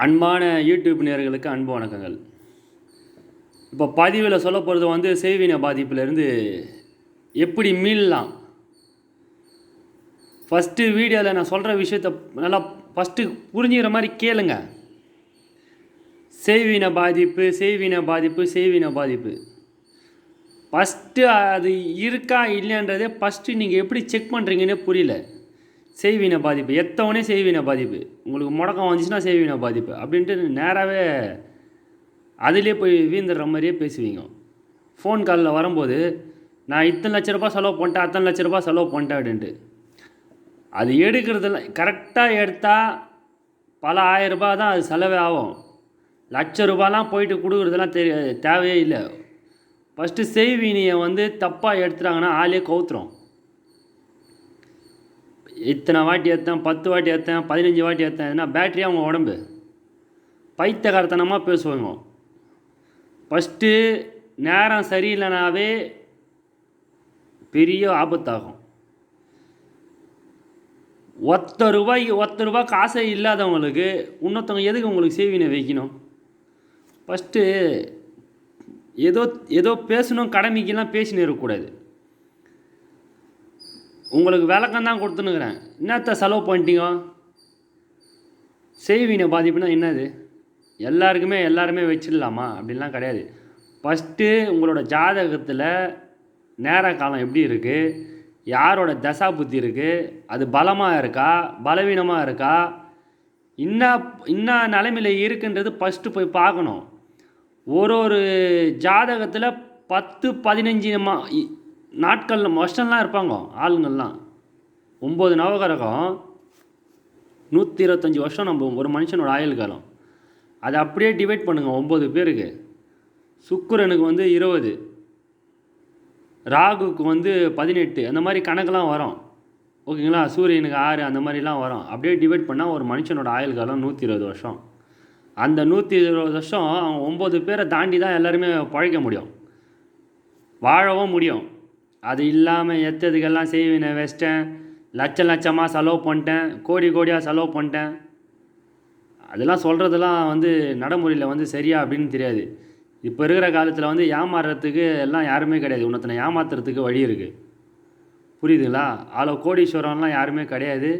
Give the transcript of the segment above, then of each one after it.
அன்பான யூடியூப் நேர்களுக்கு அன்பு வணக்கங்கள். இப்போ பதிவில் சொல்ல போகிறது வந்து செய்வின பாதிப்பிலேருந்து எப்படி மீளலாம்? ஃபஸ்ட்டு வீடியோவில் நான் சொல்கிற விஷயத்த நல்லா ஃபஸ்ட்டு புரிஞ்சுக்கிற மாதிரி கேளுங்க. செய்வின பாதிப்பு செய்வின பாதிப்பு செய்வின பாதிப்பு. ஃபஸ்ட்டு அது இருக்கா இல்லைன்றதே ஃபஸ்ட்டு நீங்கள் எப்படி செக் பண்ணுறீங்கன்னே புரியல. செய்வின பாதிப்பு. எத்தவனே செய்வின பாதிப்பு. உங்களுக்கு முடக்கம் வந்துச்சுன்னா செய்வின பாதிப்பு. அப்படின்ட்டு நேராகவே அதிலே போய் வீந்துடுற மாதிரியே பேசுவீங்க. ஃபோன் காலில் வரும்போது நான் இத்தனை லட்ச ரூபா செலவு பண்ணிட்டேன் அத்தனை லட்ச ரூபா செலவு பண்ணிட்டேன் அப்படின்ட்டு. அது எடுக்கிறதுல கரெக்டாக எடுத்தால் பல ஆயிரம் ரூபாய் தான் அது செலவே ஆகும். லட்ச ரூபாலாம் போயிட்டு கொடுக்குறதெல்லாம் தெரிய தேவையே இல்லை. ஃபஸ்ட்டு செய்வினியை வந்து தப்பாக எடுத்துட்டாங்கன்னா ஆளே கவுத்துறோம் இத்தனை வாட்டி ஏற்றேன் பத்து வாட்டி ஏற்றேன் பதினஞ்சு வாட்டி ஏற்றேன் ஏன்னா பேட்டரியாக அவங்க உடம்பு. பைத்தியகாரத்தனமாக பேசுவாங்க. ஃபஸ்ட்டு நேரம் சரியில்லைனாவே பெரிய ஆபத்தாகும். ஒத்த ரூபாய்க்கு ஒத்த ரூபாய் காசே இல்லாதவங்களுக்கு இன்னொருத்தவங்க எதுக்கு உங்களுக்கு சேவினை வைக்கணும்? ஃபஸ்ட்டு ஏதோ ஏதோ பேசணும் கடமைக்கெல்லாம் பேசினு இருக்கக்கூடாது. உங்களுக்கு விளக்கம் தான் கொடுத்துனுக்குறேன் என்னத்த செலவு பண்ணிட்டீங்க? செய்வீங்க பாதிப்புனா என்னது? எல்லாருக்குமே எல்லாருமே வச்சிடலாமா? அப்படின்லாம் கிடையாது. ஃபஸ்ட்டு உங்களோட ஜாதகத்தில் நேர காலம் எப்படி இருக்குது யாரோட தசா புத்தி இருக்குது அது பலமாக இருக்கா? பலவீனமாக இருக்கா? என்ன என்ன நிலைமையில் இருக்குன்றது ஃபஸ்ட்டு போய் பார்க்கணும். ஒரு ஒரு ஜாதகத்தில் பத்து பதினஞ்சு மா நாட்களில் நாட்கள் இருப்பாங்க ஆளுங்கள்லாம். ஒம்பது நவகரகம் நூற்றி இருபத்தஞ்சி வருஷம் நம்ம ஒரு மனுஷனோட ஆயுள் காலம். அதை அப்படியே டிவைட் பண்ணுங்கள் ஒம்பது பேருக்கு. சுக்கிரனுக்கு வந்து இருபது. ராகுக்கு வந்து பதினெட்டு. அந்த மாதிரி கணக்கெலாம் வரும். ஓகேங்களா? சூரியனுக்கு ஆறு அந்த மாதிரிலாம் வரும். அப்படியே டிவைட் பண்ணால் ஒரு மனுஷனோட ஆயுள் காலம் நூற்றி இருபது வருஷம். அந்த நூற்றி இருபது வருஷம் அவன் ஒம்பது பேரை தாண்டி தான் எல்லாருமே பழைக்க முடியும். வாழவும் முடியும். அது இல்லாமல் எத்ததுக்கெல்லாம் செய்வினை வச்சிட்டேன். லட்ச லட்சமாக செலவு பண்ணிட்டேன். கோடி கோடியாக செலவு பண்ணிட்டேன். அதெல்லாம் சொல்கிறதெல்லாம் வந்து நடைமுறையில் வந்து சரியா அப்படின்னு தெரியாது. இப்போ இருக்கிற காலத்தில் வந்து ஏமாறுறதுக்கு எல்லாம் யாருமே கிடையாது. இன்னொருத்தனை ஏமாத்துறதுக்கு வழி இருக்குது புரியுதுங்களா? அவ்வளோ கோடீஸ்வரம்லாம் யாருமே கிடையாது.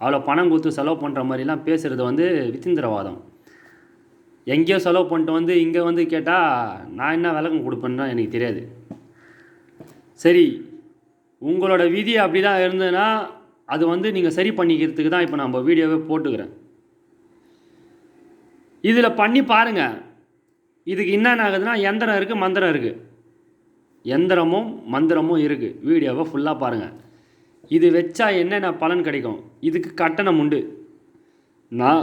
அவ்வளோ பணம் கொடுத்து செலவு பண்ணுற மாதிரிலாம் பேசுகிறது வந்து வித்திந்திரவாதம் எங்கேயோ செலவு பண்ணிட்டு வந்து இங்கே வந்து கேட்டால் நான் என்ன விளக்கம் கொடுப்பேன்னு எனக்கு தெரியாது. சரி உங்களோட விதி அப்படி தான் இருந்ததுன்னா அது வந்து நீங்கள் சரி பண்ணிக்கிறதுக்கு தான் இப்போ நம்ம வீடியோவே போட்டுக்கிறேன். இதில் பண்ணி பாருங்கள் இதுக்கு என்னென்ன ஆகுதுன்னா எந்திரம் இருக்குது மந்திரம் இருக்குது எந்திரமும் மந்திரமும் இருக்குது வீடியோவை ஃபுல்லாக பாருங்கள் இது வச்சா என்னென்ன பலன் கிடைக்கும்? இதுக்கு கட்டணம் உண்டு. நான்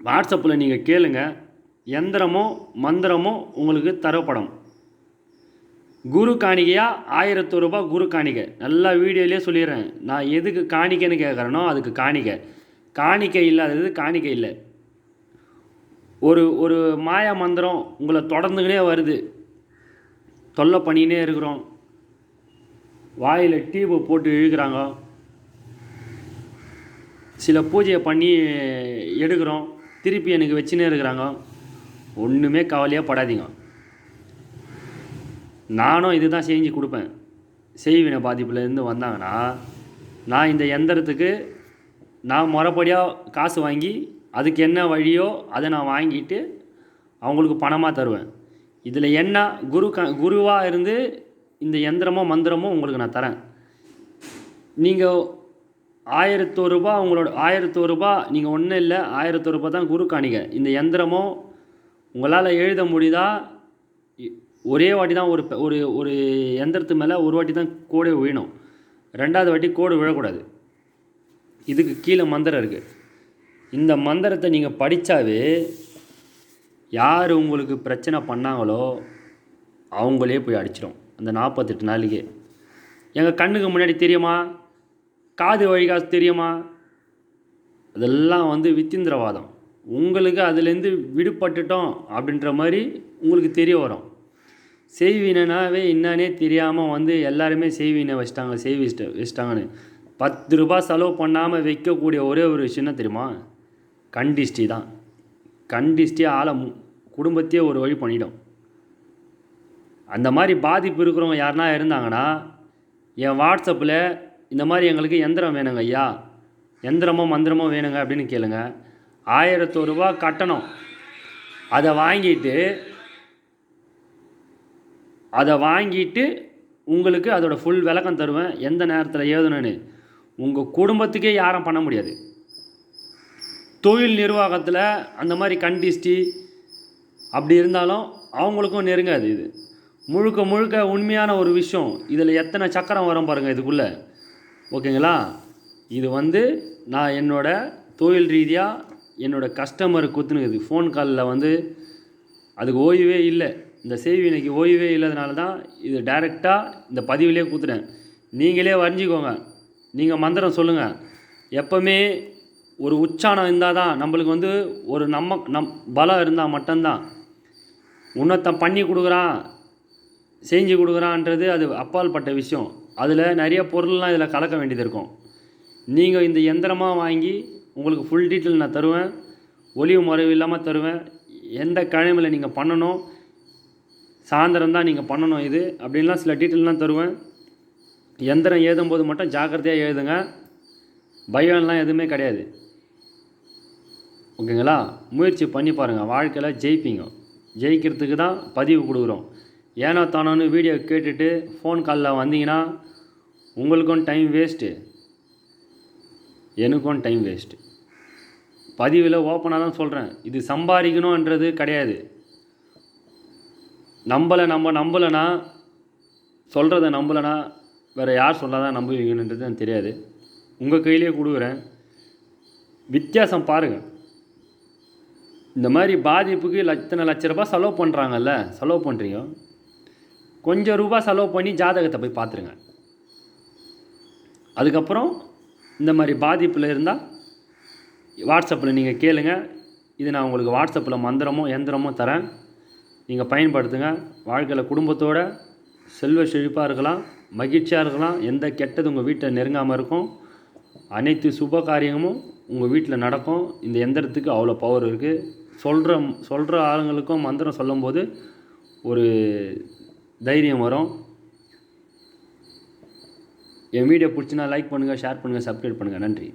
வாட்ஸ்அப்பில் நீங்கள் கேளுங்க. எந்திரமோ மந்திரமோ உங்களுக்கு தரப்படும். குரு காணிக்கையா ஆயிரத்து ரூபாய் குரு காணிக்கை நல்லா வீடியோலேயே சொல்லிடுறேன். நான் எதுக்கு காணிக்கைன்னு கேட்குறேனோ அதுக்கு காணிக்கை காணிக்கை இல்லாதது காணிக்கை இல்லை. ஒரு ஒரு மாயா மந்திரம் உங்களை தொடர்ந்துக்கினே வருது. தொல்லை பண்ணினே இருக்கிறோம். வாயில் டியூபை போட்டு இழுக்கிறாங்க. சில பூஜையை பண்ணி எடுக்கிறோம். திருப்பி எனக்கு வச்சுன்னே இருக்கிறாங்க. ஒன்றுமே கவலையாக படாதீங்க. நானும் இதுதான் செஞ்சு கொடுப்பேன். செய்வினை பாதிப்புலேருந்து வந்தாங்கன்னா நான் இந்த எந்திரத்துக்கு நான் முறைப்படியாக காசு வாங்கி அதுக்கு என்ன வழியோ அதை நான் வாங்கிட்டு அவங்களுக்கு பணமாக தருவேன். இதில் என்ன குரு க குருவாக இருந்து இந்த எந்திரமோ மந்திரமோ உங்களுக்கு நான் தரேன். நீங்கள் ஆயிரத்தோரு ரூபா உங்களோட ஆயிரத்தோ ரூபா நீங்கள் ஒன்றும் இல்லை ஆயிரத்தோரூபா தான் குரு காணிக்க இந்த எந்திரமோ உங்களால் எழுத முடியுதா? ஒரே வாட்டி தான் ஒரு ஒரு ஒரு எந்திரத்து மேலே ஒரு வாட்டி தான் கோடு விழணும். ரெண்டாவது வாட்டி கோடு விழக்கூடாது. இதுக்கு கீழே மந்திரம் இருக்குது இந்த மந்திரத்தை நீங்கள் படித்தாவே யார் உங்களுக்கு பிரச்சனை பண்ணாங்களோ அவங்களே போய் அடிச்சிடும் அந்த நாற்பத்தெட்டு நாளைக்கு எங்கள் கண்ணுக்கு முன்னாடி தெரியுமா? காது வழிகாசு தெரியுமா? அதெல்லாம் வந்து வித்திந்திரவாதம். உங்களுக்கு அதுலேருந்து விடுபட்டுட்டோம் அப்படின்ற மாதிரி உங்களுக்கு தெரிய வரும். செய்வினைனாவே என்னன்னே தெரியாமல் வந்து எல்லாருமே செய்வினை வச்சிட்டாங்க செய்வி வச்சிட்டாங்கன்னு. பத்து ரூபா செலவு பண்ணாமல் வைக்கக்கூடிய ஒரே ஒரு விஷயம் என்ன தெரியுமா? கண்டிஷ்டி தான். கண்டிஷ்டி ஆளை மு- குடும்பத்தையே ஒரு வழி பண்ணிடும். அந்த மாதிரி பாதிப்பு இருக்கிறவங்க யாருனா இருந்தாங்கன்னா என் வாட்ஸ்அப்பில் இந்த மாதிரி எங்களுக்கு எந்திரம் வேணுங்க ஐயா. எந்திரமோ மந்திரமோ வேணுங்க அப்படின்னு கேளுங்க. ஆயிரத்தோரு ரூபா கட்டணும். அதை வாங்கிட்டு அதை வாங்கிட்டு உங்களுக்கு அதோட ஃபுல் விளக்கம் தருவேன். எந்த நேரத்தில் ஏதணும்னு. உங்கள் குடும்பத்துக்கே யாரும் பண்ண முடியாது. தொழில் நிர்வாகத்தில் அந்த மாதிரி கண்டிஸ்டி அப்படி இருந்தாலும் அவங்களுக்கும் நெருங்காது இது. முழுக்க முழுக்க உண்மையான ஒரு விஷயம். இதில் எத்தனை சக்கரம் வரும் பாருங்கள் இதுக்குள்ளே. ஓகேங்களா? இது வந்து நான் என்னோடய தொழில் ரீதியாக என்னோடய கஸ்டமர் குத்துனுக்குது ஃபோன் காலில் வந்து அதுக்கு ஓய்வே இல்லை. இந்த செய்வினைக்கு ஓய்வே இல்லாதனால தான் இது டைரெக்டாக இந்த பதிவிலே குத்துட்டேன் நீங்களே வரைஞ்சிக்கோங்க. நீங்கள் மந்திரம் சொல்லுங்கள் எப்போவுமே ஒரு உச்சானம் இருந்தால் தான் நம்மளுக்கு வந்து ஒரு நம்ம நம் பலம் இருந்தால் மட்டும்தான். உன்னத்தம் பண்ணி கொடுக்குறான் செஞ்சு கொடுக்குறான்றது அது அப்பால்பட்ட விஷயம். அதில் நிறைய பொருள்லாம் இதில் கலக்க வேண்டியது இருக்கும். நீங்கள் இந்த எந்திரமாக வாங்கி உங்களுக்கு ஃபுல் டீட்டெயில் நான் தருவேன். ஒளிவு முறைவு இல்லாமல் தருவேன். எந்த கிழமையில் நீங்கள் பண்ணணும் சாயந்தரம் தான் நீங்கள் பண்ணணும் இது அப்படின்லாம் சில டீட்டெயிலாம் தருவேன். எந்திரம் எழுதும்போது மட்டும் ஜாக்கிரதையாக எழுதுங்க. பயம்லாம் எதுவுமே கிடையாது. ஓகேங்களா? முயற்சி பண்ணி பாருங்கள் வாழ்க்கையில் ஜெயிப்பீங்க. ஜெயிக்கிறதுக்கு தான் பதிவு கொடுக்குறோம். ஏனோ தானோன்னு வீடியோ கேட்டுட்டு ஃபோன் காலில் வந்தீங்கன்னா உங்களுக்கும் டைம் வேஸ்ட்டு எனக்கும் டைம் வேஸ்ட்டு பதிவில் ஓப்பனாக தான் சொல்கிறேன் இது சம்பாதிக்கணுன்றது கிடையாது. நம்மளை நம்ம நம்பலைன்னா சொல்கிறத நம்பலைன்னா வேறு யார் சொல்லாதான் நம்புவீங்கன்றது எனக்கு தெரியாது. உங்கள் கையிலேயே கொடுக்குறேன். வித்தியாசம் பாருங்கள் இந்த மாதிரி பாதிப்புக்கு இத்தனை லட்ச ரூபாய் செலவு பண்ணுறாங்கல்ல செலவு பண்ணுறீங்க கொஞ்சம் ரூபாய் செலவு பண்ணி ஜாதகத்தை போய் பார்த்துருங்க. அதுக்கப்புறம் இந்த மாதிரி பாதிப்பில் இருந்தால் வாட்ஸ்அப்பில் நீங்கள் கேளுங்கள் இது நான் உங்களுக்கு வாட்ஸ்அப்பில் மந்திரமோ எந்திரமோ தரேன். நீங்கள் பயன்படுத்துங்க. வாழ்க்கையில் குடும்பத்தோட செல்வ செழிப்பாக இருக்கலாம் மகிழ்ச்சியாக இருக்கலாம் எந்த கெட்டது உங்கள் வீட்டை நெருங்காமல் இருக்கும். அனைத்து சுப காரியமும் உங்கள் வீட்டில் நடக்கும். இந்த எந்திரத்துக்கு அவ்வளோ பவர் இருக்குது சொல்கிற சொல்கிற ஆளுங்களுக்கும் மந்திரம் சொல்லும்போது ஒரு தைரியம் வரும். என் வீடியோ பிடிச்சினா லைக் பண்ணுங்கள் ஷேர் பண்ணுங்கள் சப்ஸ்கிரைப் பண்ணுங்கள் நன்றி.